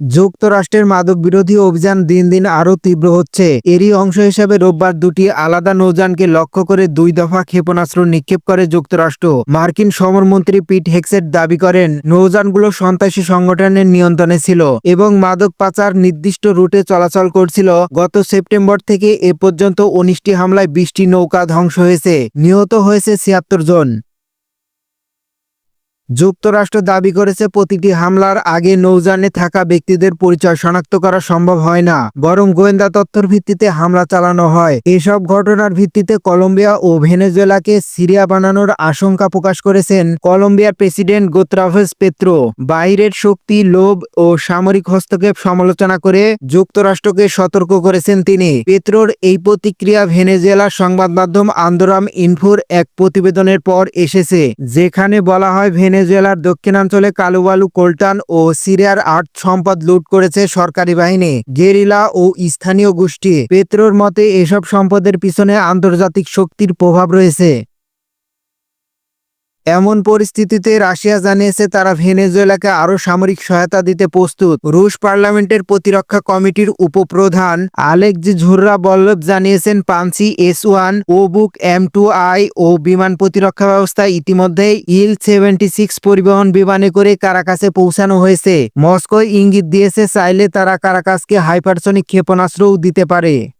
যুক্তরাষ্ট্রের মাদক বিরোধী অভিযান দিন দিন আরও তীব্র হচ্ছে। এরই অংশ হিসেবে রোববার দুটি আলাদা নৌযানকে লক্ষ্য করে দুই দফা ক্ষেপণাস্ত্র নিক্ষেপ করে যুক্তরাষ্ট্র। মার্কিন সমরমন্ত্রী পিট হেক্সেট দাবি করেন, নৌযানগুলো সন্ত্রাসী সংগঠনের নিয়ন্ত্রণে ছিল এবং মাদক পাচার নির্দিষ্ট রুটে চলাচল করছিল। গত সেপ্টেম্বর থেকে এ পর্যন্ত উনিশটি হামলায় বিশটি নৌকা ধ্বংস হয়েছে। নিহত হয়েছে ছিয়াত্তর জন। যুক্তরাষ্ট্র দাবি করেছে প্রতিটি হামলার আগে নৌযানে থাকা ব্যক্তিদের পরিচয় শনাক্ত করা সম্ভব হয় না, বরং গোয়েন্দা তথ্যের ভিত্তিতে হামলা চালানো হয়। এসব ঘটনার ভিত্তিতে কলম্বিয়া ও ভেনেজুয়েলাকে সিরিয়া বানানোর আশঙ্কা প্রকাশ করেছেন কলম্বিয়ার প্রেসিডেন্ট গোত্রাভেস পেত্রো। বাইরের শক্তি, লোভ ও সামরিক হস্তক্ষেপ সমালোচনা করে যুক্তরাষ্ট্রকে সতর্ক করেছেন তিনি। পেত্রোর এই প্রতিক্রিয়া ভেনেজুয়েলার সংবাদ মাধ্যম আন্দোরাম ইনফোর এক প্রতিবেদনের পর এসেছে, যেখানে বলা হয় ভেনেজুয়েলার দক্ষিণাঞ্চলে কালুবালু, কোল্টান ও সিরিয়ার আর্থ সম্পদ লুট করেছে সরকারি বাহিনী। গেরিলা ও স্থানীয় গোষ্ঠী। পেত্রোর মতে, এসব সম্পদের পিছনে আন্তর্জাতিক শক্তির প্রভাব রয়েছে। এমন পরিস্থিতিতে রাশিয়া জানিয়েছে তারা ভেনেজুয়েলাকে আরও সামরিক সহায়তা দিতে প্রস্তুত। রুশ পার্লামেন্টের প্রতিরক্ষা কমিটির উপপ্রধান আলেকজি ঝুররা বল্লভ জানিয়েছেন পানসি এস ওয়ান ও বুক এম টু আই ও বিমান প্রতিরক্ষা ব্যবস্থা ইতিমধ্যে ইল সেভেন্টি সিক্স পরিবহন বিমানে করে কারাকাসে পৌঁছানো হয়েছে। মস্কো ইঙ্গিত দিয়েছে চাইলে তারা কারাকাসকে হাইপারসনিক ক্ষেপণাস্ত্রও দিতে পারে।